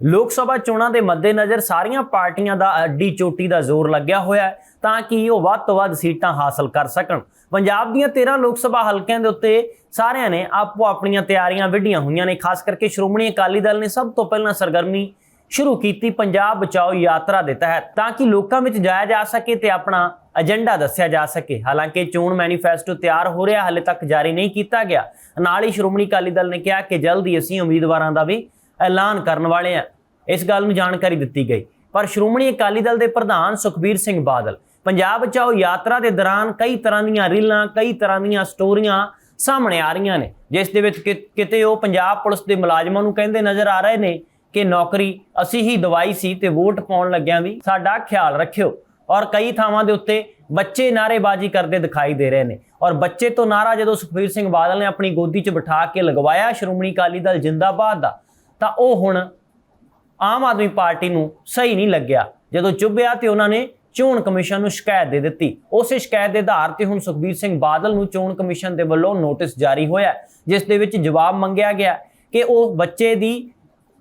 ਲੋਕ ਸਭਾ ਚੋਣਾਂ ਦੇ ਮੱਦੇਨਜ਼ਰ ਸਾਰੀਆਂ ਪਾਰਟੀਆਂ ਦਾ ਅੱਡੀ ਚੋਟੀ ਦਾ ਜ਼ੋਰ ਲੱਗਿਆ ਹੋਇਆ ਹੈ, ਤਾਂ ਕਿ ਉਹ ਵੱਧ ਤੋਂ ਵੱਧ ਸੀਟਾਂ ਹਾਸਲ ਕਰ ਸਕਣ? ਪੰਜਾਬ ਦੀਆਂ 13 ਲੋਕ ਸਭਾ ਹਲਕਿਆਂ ਦੇ ਉੱਤੇ ਸਾਰਿਆਂ ਨੇ ਆਪੋ ਆਪਣੀਆਂ ਤਿਆਰੀਆਂ ਵਿੱਢੀਆਂ ਹੋਈਆਂ ਨੇ, ਖਾਸ ਕਰਕੇ ਸ਼੍ਰੋਮਣੀ ਅਕਾਲੀ ਦਲ ਨੇ ਸਭ ਤੋਂ ਪਹਿਲਾਂ ਸਰਗਰਮੀ ਸ਼ੁਰੂ ਕੀਤੀ, ਪੰਜਾਬ ਬਚਾਓ ਯਾਤਰਾ ਦੇ ਤਹਿਤ, ਤਾਂ ਕਿ ਲੋਕਾਂ ਵਿੱਚ ਜਾਇਆ ਜਾ ਸਕੇ ਤੇ ਆਪਣਾ ਏਜੰਡਾ ਦੱਸਿਆ ਜਾ ਸਕੇ। ਹਾਲਾਂਕਿ ਚੋਣ ਮੈਨੀਫੈਸਟੋ ਤਿਆਰ ਹੋ ਰਿਹਾ, ਹਾਲੇ ਤੱਕ ਜਾਰੀ ਨਹੀਂ ਕੀਤਾ ਗਿਆ। ਨਾਲ ਹੀ ਸ਼੍ਰੋਮਣੀ ਅਕਾਲੀ ਦਲ ਨੇ ਕਿਹਾ ਕਿ ਜਲਦੀ ਅਸੀਂ ਉਮੀਦਵਾਰਾਂ ਦਾ ਵੀ ਐਲਾਨ ਕਰਨ ਵਾਲੇ ਆ। ਇਸ ਗੱਲ ਨੂੰ ਜਾਣਕਾਰੀ ਦਿੱਤੀ ਗਈ। ਪਰ ਸ਼੍ਰੋਮਣੀ ਅਕਾਲੀ ਦਲ ਦੇ ਪ੍ਰਧਾਨ ਸੁਖਬੀਰ ਸਿੰਘ ਬਾਦਲ, ਪੰਜਾਬ ਬਚਾਓ ਯਾਤਰਾ ਦੇ ਦੌਰਾਨ ਕਈ ਤਰ੍ਹਾਂ ਦੀਆਂ ਰੀਲਾਂ, ਕਈ ਤਰ੍ਹਾਂ ਦੀਆਂ ਸਟੋਰੀਆਂ ਸਾਹਮਣੇ ਆ ਰਹੀਆਂ ਨੇ, ਜਿਸ ਦੇ ਵਿੱਚ ਕਿ- ਕਿਤੇ ਉਹ ਪੰਜਾਬ ਪੁਲਿਸ ਦੇ ਮੁਲਾਜ਼ਮਾਂ ਨੂੰ ਕਹਿੰਦੇ ਨਜ਼ਰ ਆ ਰਹੇ ਨੇ ਕਿ ਨੌਕਰੀ ਅਸੀਂ ਹੀ ਦਵਾਈ ਸੀ ਤੇ ਵੋਟ ਪਾਉਣ ਲੱਗਿਆਂ ਵੀ ਸਾਡਾ ਖਿਆਲ ਰੱਖਿਓ। ਔਰ ਕਈ ਥਾਵਾਂ ਦੇ ਉੱਤੇ ਬੱਚੇ ਨਾਅਰੇਬਾਜ਼ੀ ਕਰਦੇ ਦਿਖਾਈ ਦੇ ਰਹੇ ਨੇ। ਔਰ ਬੱਚੇ ਤੋਂ ਨਾਰਾ ਜਦੋਂ ਸੁਖਬੀਰ ਸਿੰਘ ਬਾਦਲ ਨੇ ਆਪਣੀ ਗੋਦੀ 'ਚ ਬਿਠਾ ਕੇ ਲਗਵਾਇਆ ਸ਼੍ਰੋਮਣੀ ਅਕਾਲੀ ਦਲ ਜਿੰਦਾਬਾਦ ਦਾ ਤਾਂ ਉਹ ਹੁਣ ਆਮ ਆਦਮੀ ਪਾਰਟੀ ਨੂੰ ਸਹੀ ਨਹੀਂ ਲੱਗਿਆ। ਜਦੋਂ ਚੁੱਭਿਆ ਤੇ ਉਹਨਾਂ ਨੇ ਚੋਣ ਕਮਿਸ਼ਨ ਨੂੰ ਸ਼ਿਕਾਇਤ ਦੇ ਦਿੱਤੀ। ਉਸੇ ਸ਼ਿਕਾਇਤ ਦੇ ਆਧਾਰ ਤੇ ਹੁਣ ਸੁਖਬੀਰ ਸਿੰਘ ਬਾਦਲ ਨੂੰ ਚੋਣ ਕਮਿਸ਼ਨ ਦੇ ਵੱਲੋਂ ਨੋਟਿਸ ਜਾਰੀ ਹੋਇਆ ਜਿਸ ਦੇ ਵਿੱਚ ਜਵਾਬ ਮੰਗਿਆ ਗਿਆ ਕਿ ਉਹ ਬੱਚੇ ਦੀ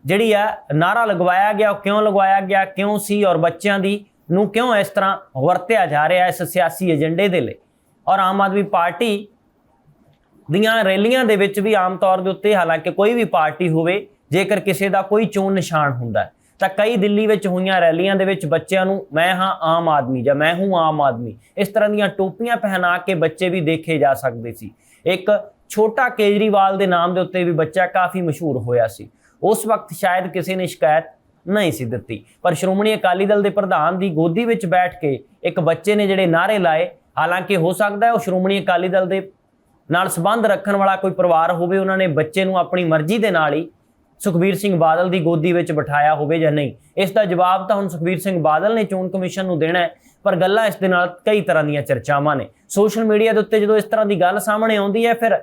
ਜਿਹੜੀ ਆ ਨਾਰਾ ਲਗਵਾਇਆ ਗਿਆ, ਉਹ ਕਿਉਂ ਲਗਵਾਇਆ ਗਿਆ, ਕਿਉਂ ਸੀ ਔਰ ਬੱਚਿਆਂ ਦੀ ਨੂੰ ਕਿਉਂ ਇਸ ਤਰ੍ਹਾਂ ਵਰਤਿਆ ਜਾ ਰਿਹਾ ਇਸ ਸਿਆਸੀ ਏਜੰਡੇ ਦੇ ਲਈ। ਔਰ ਆਮ ਆਦਮੀ ਪਾਰਟੀ ਦੀਆਂ ਰੈਲੀਆਂ ਦੇ ਵਿੱਚ ਵੀ ਆਮ ਤੌਰ ਦੇ ਉੱਤੇ ਹਾਲਾਂਕਿ ਕੋਈ ਵੀ ਪਾਰਟੀ ਹੋਵੇ ਜੇਕਰ ਕਿਸੇ ਦਾ ਕੋਈ ਚੋਣ ਨਿਸ਼ਾਨ ਹੁੰਦਾ ਹੈ, ਤਾਂ ਕਈ ਦਿੱਲੀ ਵਿੱਚ ਹੋਈਆਂ ਰੈਲੀਆਂ ਦੇ ਵਿੱਚ ਬੱਚਿਆਂ ਨੂੰ ਮੈਂ ਹਾਂ ਆਮ ਆਦਮੀ ਜਾਂ ਮੈਂ ਹੂੰ ਆਮ ਆਦਮੀ ਇਸ ਤਰ੍ਹਾਂ ਦੀਆਂ ਟੋਪੀਆਂ ਪਹਿਨਾ ਕੇ ਬੱਚੇ ਵੀ ਦੇਖੇ ਜਾ ਸਕਦੇ ਸੀ। ਇੱਕ ਛੋਟਾ ਕੇਜਰੀਵਾਲ ਦੇ ਨਾਮ ਦੇ ਉੱਤੇ ਵੀ ਬੱਚਾ ਕਾਫੀ ਮਸ਼ਹੂਰ ਹੋਇਆ ਸੀ। ਉਸ ਵਕਤ ਸ਼ਾਇਦ ਕਿਸੇ ਨੇ ਸ਼ਿਕਾਇਤ ਨਹੀਂ ਸੀ ਦਿੱਤੀ ਪਰ ਸ਼੍ਰੋਮਣੀ ਅਕਾਲੀ ਦਲ ਦੇ ਪ੍ਰਧਾਨ ਦੀ ਗੋਦੀ ਵਿੱਚ ਬੈਠ ਕੇ ਇੱਕ ਬੱਚੇ ਨੇ ਜਿਹੜੇ ਨਾਰੇ ਲਾਏ ਹਾਲਾਂਕਿ ਹੋ ਸਕਦਾ ਹੈ ਉਹ ਸ਼੍ਰੋਮਣੀ ਅਕਾਲੀ ਦਲ ਦੇ ਨਾਲ ਸੰਬੰਧ ਰੱਖਣ ਵਾਲਾ ਕੋਈ ਪਰਿਵਾਰ ਹੋਵੇ ਉਹਨਾਂ ਨੇ ਬੱਚੇ ਨੂੰ ਆਪਣੀ ਮਰਜ਼ੀ ਦੇ ਨਾਲ ਹੀ ਸੁਖਬੀਰ ਸਿੰਘ ਬਾਦਲ ਦੀ ਗੋਦੀ ਵਿੱਚ ਬਿਠਾਇਆ ਹੋਵੇ ਜਾਂ ਨਹੀਂ? ਇਸ ਦਾ ਜਵਾਬ ਤਾਂ ਹੁਣ ਸੁਖਬੀਰ ਸਿੰਘ ਬਾਦਲ ਨੇ ਚੋਣ ਕਮਿਸ਼ਨ ਨੂੰ ਦੇਣਾ ਹੈ, ਪਰ ਗੱਲਾਂ ਇਸ ਦੇ ਨਾਲ ਕਈ ਤਰ੍ਹਾਂ ਦੀਆਂ ਚਰਚਾਵਾਂ ਨੇ। ਸੋਸ਼ਲ ਮੀਡੀਆ ਦੇ ਉੱਤੇ ਜਦੋਂ ਇਸ ਤਰ੍ਹਾਂ ਦੀ ਗੱਲ ਸਾਹਮਣੇ ਆਉਂਦੀ ਹੈ, ਫਿਰ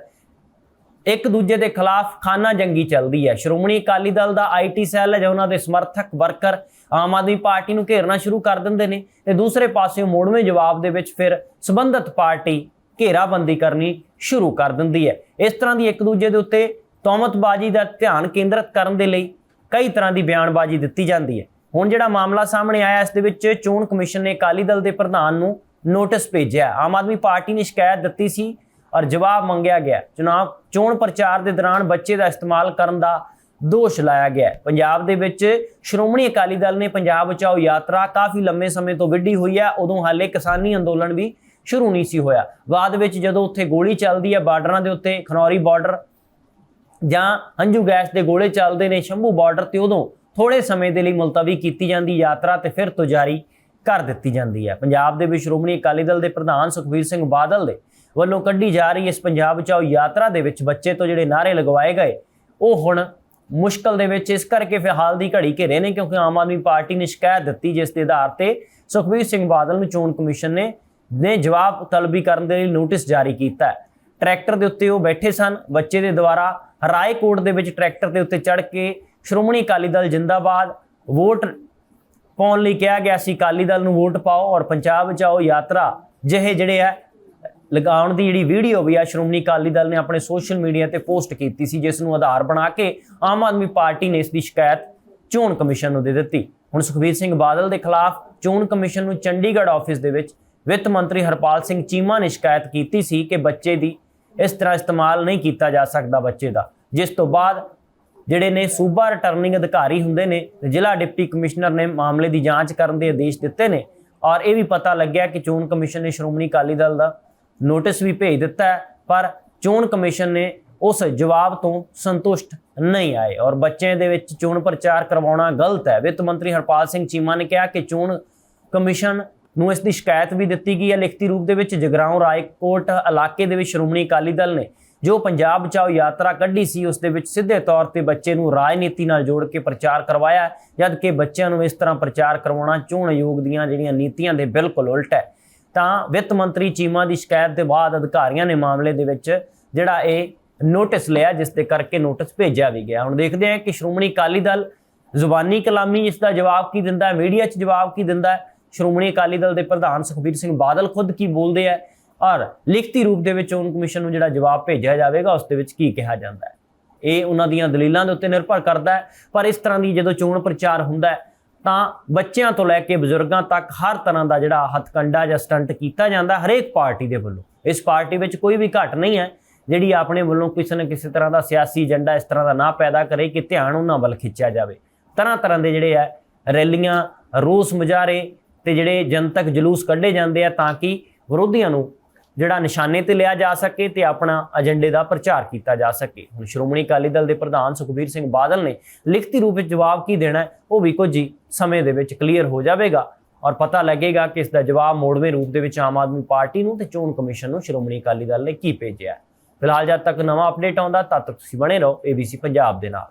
ਇੱਕ ਦੂਜੇ ਦੇ ਖਿਲਾਫ ਖਾਨਾ ਜੰਗੀ ਚੱਲਦੀ ਹੈ। ਸ਼੍ਰੋਮਣੀ ਅਕਾਲੀ ਦਲ ਦਾ ਆਈਟੀ ਸੈੱਲ ਹੈ, ਜਾਂ ਉਹਨਾਂ ਦੇ ਸਮਰਥਕ ਵਰਕਰ ਆਮ ਆਦਮੀ ਪਾਰਟੀ ਨੂੰ ਘੇਰਨਾ ਸ਼ੁਰੂ ਕਰ ਦਿੰਦੇ ਨੇ ਤੇ ਦੂਸਰੇ ਪਾਸਿਓਂ ਮੋੜਵੇਂ ਜਵਾਬ ਦੇ ਵਿੱਚ ਫਿਰ ਸੰਬੰਧਿਤ ਪਾਰਟੀ ਘੇਰਾਬੰਦੀ ਕਰਨੀ ਸ਼ੁਰੂ ਕਰ ਦਿੰਦੀ ਹੈ। ਇਸ ਤਰ੍ਹਾਂ ਦੀ ਇੱਕ ਦੂਜੇ ਦੇ ਉੱਤੇ ਤੌਮਤਬਾਜ਼ੀ ਦਾ ਧਿਆਨ ਕੇਂਦਰਿਤ ਕਰਨ ਦੇ ਲਈ ਕਈ ਤਰ੍ਹਾਂ ਦੀ ਬਿਆਨਬਾਜ਼ੀ ਦਿੱਤੀ ਜਾਂਦੀ ਹੈ। ਹੁਣ ਜਿਹੜਾ ਮਾਮਲਾ ਸਾਹਮਣੇ ਆਇਆ, ਇਸ ਦੇ ਵਿੱਚ ਚੋਣ ਕਮਿਸ਼ਨ ਨੇ ਅਕਾਲੀ ਦਲ ਦੇ ਪ੍ਰਧਾਨ ਨੂੰ ਨੋਟਿਸ ਭੇਜਿਆ। ਆਮ ਆਦਮੀ ਪਾਰਟੀ ਨੇ ਸ਼ਿਕਾਇਤ ਦਿੱਤੀ ਸੀ ਔਰ ਜਵਾਬ ਮੰਗਿਆ ਗਿਆ। ਚੁਣਾਵ, ਚੋਣ ਪ੍ਰਚਾਰ ਦੇ ਦੌਰਾਨ ਬੱਚੇ ਦਾ ਇਸਤੇਮਾਲ ਕਰਨ ਦਾ ਦੋਸ਼ ਲਾਇਆ ਗਿਆ ਪੰਜਾਬ ਦੇ ਵਿੱਚ ਸ਼੍ਰੋਮਣੀ ਅਕਾਲੀ ਦਲ ਨੇ ਪੰਜਾਬ ਬਚਾਓ ਯਾਤਰਾ ਕਾਫੀ ਲੰਮੇ ਸਮੇਂ ਤੋਂ ਵਿੱਢੀ ਹੋਈ ਹੈ। ਉਦੋਂ ਹਾਲੇ ਕਿਸਾਨੀ ਅੰਦੋਲਨ ਵੀ ਸ਼ੁਰੂ ਨਹੀਂ ਸੀ ਹੋਇਆ। ਬਾਅਦ ਵਿੱਚ ਜਦੋਂ ਉੱਥੇ ਗੋਲੀ ਚੱਲਦੀ ਹੈ, ਬਾਰਡਰਾਂ ਦੇ ਉੱਤੇ ਖਨੌਰੀ ਬਾਰਡਰ ਜਾਂ ਹੰਝੂ ਗੈਸ ਦੇ ਗੋਲੇ ਚੱਲਦੇ ਨੇ ਸ਼ੰਭੂ ਬਾਰਡਰ ਤੇ ਉਦੋਂ ਥੋੜੇ ਸਮੇਂ ਦੇ ਲਈ ਮੁਲਤਵੀ ਕੀਤੀ ਜਾਂਦੀ ਯਾਤਰਾ ਤੇ ਫਿਰ ਤੋਂ ਜਾਰੀ ਕਰ ਦਿੱਤੀ ਜਾਂਦੀ ਹੈ। ਪੰਜਾਬ ਦੇ ਵਿੱਚ ਸ਼੍ਰੋਮਣੀ ਅਕਾਲੀ ਦਲ ਦੇ ਪ੍ਰਧਾਨ ਸੁਖਬੀਰ ਸਿੰਘ ਬਾਦਲ ਦੇ ਵੱਲੋਂ ਕੱਢੀ ਜਾ ਰਹੀ ਇਸ ਪੰਜਾਬ ਬਚਾਓ ਯਾਤਰਾ ਦੇ ਵਿੱਚ ਬੱਚੇ ਤੋਂ ਜਿਹੜੇ ਨਾਰੇ ਲਗਵਾਏ ਗਏ, ਉਹ ਹੁਣ ਮੁਸ਼ਕਲ ਦੇ ਵਿੱਚ। ਇਸ ਕਰਕੇ ਫਿਲਹਾਲ ਦੀ ਘੜੀ ਘਿਰੇ ਨੇ ਕਿਉਂਕਿ ਆਮ ਆਦਮੀ ਪਾਰਟੀ ਨੇ ਸ਼ਿਕਾਇਤ ਦਿੱਤੀ, ਜਿਸ ਦੇ ਆਧਾਰ ਤੇ ਸੁਖਬੀਰ ਸਿੰਘ ਬਾਦਲ ਨੂੰ ਚੋਣ ਕਮਿਸ਼ਨ ਨੇ ਨੇ ਜਵਾਬ ਤਲਬੀ ਕਰਨ ਦੇ ਲਈ ਨੋਟਿਸ ਜਾਰੀ ਕੀਤਾ ਹੈ। ਟਰੈਕਟਰ ਦੇ ਉੱਤੇ ਉਹ ਬੈਠੇ ਸਨ। ਬੱਚੇ ਦੇ ਦੁਆਰਾ ਰਾਏਕੋਟ ਦੇ ਵਿੱਚ ਟਰੈਕਟਰ ਦੇ ਉੱਤੇ ਚੜ੍ਹ ਕੇ ਸ਼੍ਰੋਮਣੀ ਅਕਾਲੀ ਦਲ ਜਿੰਦਾਬਾਦ ਵੋਟ ਪਾਉਣ ਲਈ ਕਿਹਾ ਗਿਆ ਸੀ। ਅਕਾਲੀ ਦਲ ਨੂੰ ਵੋਟ ਪਾਓ ਔਰ ਪੰਜਾਬ ਬਚਾਓ ਯਾਤਰਾ ਜਿਹੇ ਜਿਹੜੇ ਆ, ਲਗਾਉਣ ਦੀ ਜਿਹੜੀ ਵੀਡੀਓ ਵੀ ਆ, ਸ਼੍ਰੋਮਣੀ ਅਕਾਲੀ ਦਲ ਨੇ ਆਪਣੇ ਸੋਸ਼ਲ ਮੀਡੀਆ ਤੇ ਪੋਸਟ ਕੀਤੀ ਸੀ, ਜਿਸ ਨੂੰ ਆਧਾਰ ਬਣਾ ਕੇ ਆਮ ਆਦਮੀ ਪਾਰਟੀ ਨੇ ਇਸ ਦੀ ਸ਼ਿਕਾਇਤ ਚੋਣ ਕਮਿਸ਼ਨ ਨੂੰ ਦੇ ਦਿੱਤੀ। ਹੁਣ ਸੁਖਬੀਰ ਸਿੰਘ ਬਾਦਲ ਦੇ ਖਿਲਾਫ ਚੋਣ ਕਮਿਸ਼ਨ ਨੂੰ ਚੰਡੀਗੜ੍ਹ ਆਫਿਸ ਦੇ ਵਿੱਚ ਵਿੱਤ ਮੰਤਰੀ ਹਰਪਾਲ ਸਿੰਘ ਚੀਮਾ ਨੇ ਸ਼ਿਕਾਇਤ ਕੀਤੀ ਸੀ ਕਿ ਬੱਚੇ ਦੀ ਇਸ ਤਰ੍ਹਾਂ ਇਸਤੇਮਾਲ ਨਹੀਂ ਕੀਤਾ ਜਾ ਸਕਦਾ ਬੱਚੇ ਦਾ। ਜਿਸ ਤੋਂ ਬਾਅਦ ਜਿਹੜੇ ਨੇ ਸੂਬਾ ਰਿਟਰਨਿੰਗ ਅਧਿਕਾਰੀ ਹੁੰਦੇ ਨੇ, ਜ਼ਿਲ੍ਹਾ ਡਿਪਟੀ ਕਮਿਸ਼ਨਰ ਨੇ ਮਾਮਲੇ ਦੀ ਜਾਂਚ ਕਰਨ ਦੇ ਆਦੇਸ਼ ਦਿੱਤੇ ਨੇ ਔਰ ਇਹ ਵੀ ਪਤਾ ਲੱਗਿਆ ਕਿ ਚੋਣ ਕਮਿਸ਼ਨ ਨੇ ਸ਼੍ਰੋਮਣੀ ਅਕਾਲੀ ਦਲ ਦਾ ਨੋਟਿਸ ਵੀ ਭੇਜ ਦਿੱਤਾ ਹੈ, ਪਰ ਚੋਣ ਕਮਿਸ਼ਨ ਨੇ ਉਸ ਜਵਾਬ ਤੋਂ ਸੰਤੁਸ਼ਟ ਨਹੀਂ ਆਏ ਔਰ ਬੱਚਿਆਂ ਦੇ ਵਿੱਚ ਚੋਣ ਪ੍ਰਚਾਰ ਕਰਵਾਉਣਾ ਗਲਤ ਹੈ। ਵਿੱਤ ਮੰਤਰੀ ਹਰਪਾਲ ਸਿੰਘ ਚੀਮਾ ਨੇ ਕਿਹਾ ਕਿ ਚੋਣ ਕਮਿਸ਼ਨ ਨੂੰ ਇਸ ਦੀ ਸ਼ਿਕਾਇਤ ਵੀ ਦਿੱਤੀ ਗਈ ਹੈ। ਲਿਖਤੀ ਰੂਪ ਦੇ ਵਿੱਚ ਜਗਰਾਉਂ ਰਾਏਕੋਟ ਇਲਾਕੇ ਦੇ ਵਿੱਚ ਸ਼੍ਰੋਮਣੀ ਅਕਾਲੀ ਦਲ ਨੇ ਜੋ ਪੰਜਾਬ ਬਚਾਓ ਯਾਤਰਾ ਕੱਢੀ ਸੀ, ਉਸ ਦੇ ਵਿੱਚ ਸਿੱਧੇ ਤੌਰ ਤੇ ਬੱਚੇ ਨੂੰ ਰਾਜਨੀਤੀ ਨਾਲ ਜੋੜ ਕੇ ਪ੍ਰਚਾਰ ਕਰਵਾਇਆ। ਜਦ ਕਿ ਬੱਚਿਆਂ ਨੂੰ ਇਸ ਤਰ੍ਹਾਂ ਪ੍ਰਚਾਰ ਕਰਵਾਉਣਾ ਚੋਣ ਆਯੋਗ ਦੀਆਂ ਜਿਹੜੀਆਂ ਨੀਤੀਆਂ ਦੇ ਬਿਲਕੁਲ ਉਲਟ ਹੈ, ਤਾਂ ਵਿੱਤ ਮੰਤਰੀ ਚੀਮਾ ਦੀ ਸ਼ਿਕਾਇਤ ਦੇ ਬਾਅਦ ਅਧਿਕਾਰੀਆਂ ਨੇ ਮਾਮਲੇ ਦੇ ਵਿੱਚ ਜਿਹੜਾ ਇਹ ਨੋਟਿਸ ਲਿਆ, ਜਿਸ ਦੇ ਕਰਕੇ ਨੋਟਿਸ ਭੇਜਿਆ ਵੀ ਗਿਆ। ਹੁਣ ਦੇਖਦੇ ਹਾਂ ਕਿ ਸ਼੍ਰੋਮਣੀ ਅਕਾਲੀ ਦਲ ਜ਼ੁਬਾਨੀ ਕਲਾਮੀ ਇਸ ਦਾ ਜਵਾਬ ਕੀ ਦਿੰਦਾ ਹੈ, ਮੀਡੀਆ 'ਚ ਜਵਾਬ ਕੀ ਦਿੰਦਾ ਹੈ? ਸ਼੍ਰੋਮਣੀ ਅਕਾਲੀ ਦਲ ਦੇ ਪ੍ਰਧਾਨ ਸੁਖਬੀਰ ਸਿੰਘ ਬਾਦਲ ਖੁਦ ਕੀ ਬੋਲਦੇ ਆ ਔਰ ਲਿਖਤੀ ਰੂਪ ਦੇ ਵਿੱਚ ਚੋਣ ਕਮਿਸ਼ਨ ਨੂੰ ਜਿਹੜਾ ਜਵਾਬ ਭੇਜਿਆ ਜਾਵੇਗਾ, ਉਸ ਦੇ ਵਿੱਚ ਕੀ ਕਿਹਾ ਜਾਂਦਾ ਹੈ। ਇਹ ਉਹਨਾਂ ਦੀਆਂ ਦਲੀਲਾਂ ਦੇ ਉੱਤੇ ਨਿਰਭਰ ਕਰਦਾ ਹੈ, ਪਰ ਇਸ ਤਰ੍ਹਾਂ ਦੀ ਜਦੋਂ ਚੋਣ ਪ੍ਰਚਾਰ ਹੁੰਦਾ ਹੈ, ਤਾਂ ਬੱਚਿਆਂ ਤੋਂ ਲੈ ਕੇ ਬਜ਼ੁਰਗਾਂ ਤੱਕ ਹਰ ਤਰ੍ਹਾਂ ਦਾ ਜਿਹੜਾ ਹੱਥਕੰਡਾ ਜਾਂ ਸਟੰਟ ਕੀਤਾ ਜਾਂਦਾ ਹਰੇਕ ਪਾਰਟੀ ਦੇ ਵੱਲੋਂ। ਇਸ ਪਾਰਟੀ ਵਿੱਚ ਕੋਈ ਵੀ ਘਟ ਨਹੀਂ ਹੈ, ਜਿਹੜੀ ਆਪਣੇ ਵੱਲੋਂ ਕਿਸੇ ਨਾ ਕਿਸੇ ਤਰ੍ਹਾਂ ਦਾ ਸਿਆਸੀ ਏਜੰਡਾ ਇਸ ਤਰ੍ਹਾਂ ਦਾ ਨਾ ਪੈਦਾ ਕਰੇ ਕਿ ਧਿਆਨ ਉਹਨਾਂ ਵੱਲ ਖਿੱਚਿਆ ਜਾਵੇ। ਤਰ੍ਹਾਂ ਤਰ੍ਹਾਂ ਦੇ ਜਿਹੜੇ ਹੈ ਰੈਲੀਆਂ ਰੋਸ ਮੁਜ਼ਾਹਰੇ ਤੇ ਜਿਹੜੇ ਜਨਤਕ ਜਲੂਸ ਕੱਢੇ ਜਾਂਦੇ ਆ ਤਾਂ ਕਿ ਵਿਰੋਧੀਆਂ ਨੂੰ ਜਿਹੜਾ ਨਿਸ਼ਾਨੇ ਤੇ ਲਿਆ ਜਾ ਸਕੇ ਤੇ ਆਪਣਾ ਏਜੰਡੇ ਦਾ ਪ੍ਰਚਾਰ ਕੀਤਾ ਜਾ ਸਕੇ। ਹੁਣ ਸ਼੍ਰੋਮਣੀ ਅਕਾਲੀ ਦਲ ਦੇ ਪ੍ਰਧਾਨ ਸੁਖਬੀਰ ਸਿੰਘ ਬਾਦਲ ਨੇ ਲਿਖਤੀ ਰੂਪ ਵਿੱਚ ਜਵਾਬ ਕੀ ਦੇਣਾ ਉਹ ਵੀ ਕੁਝ ਹੀ ਸਮੇਂ ਦੇ ਵਿੱਚ ਕਲੀਅਰ ਹੋ ਜਾਵੇਗਾ ਔਰ ਪਤਾ ਲੱਗੇਗਾ ਕਿ ਇਸ ਦਾ ਜਵਾਬ ਮੋੜਵੇਂ ਰੂਪ ਦੇ ਵਿੱਚ ਆਮ ਆਦਮੀ ਪਾਰਟੀ ਨੂੰ ਤੇ ਚੋਣ ਕਮਿਸ਼ਨ ਨੂੰ ਸ਼੍ਰੋਮਣੀ ਅਕਾਲੀ ਦਲ ਨੇ ਕੀ ਭੇਜਿਆ ਫਿਲਹਾਲ ਜਦ ਤੱਕ ਨਵਾਂ ਅਪਡੇਟ ਆਉਂਦਾ, ਤਦ ਤੱਕ ਤੁਸੀਂ ਬਣੇ ਰਹੋ ABC ਪੰਜਾਬ ਦੇ ਨਾਲ।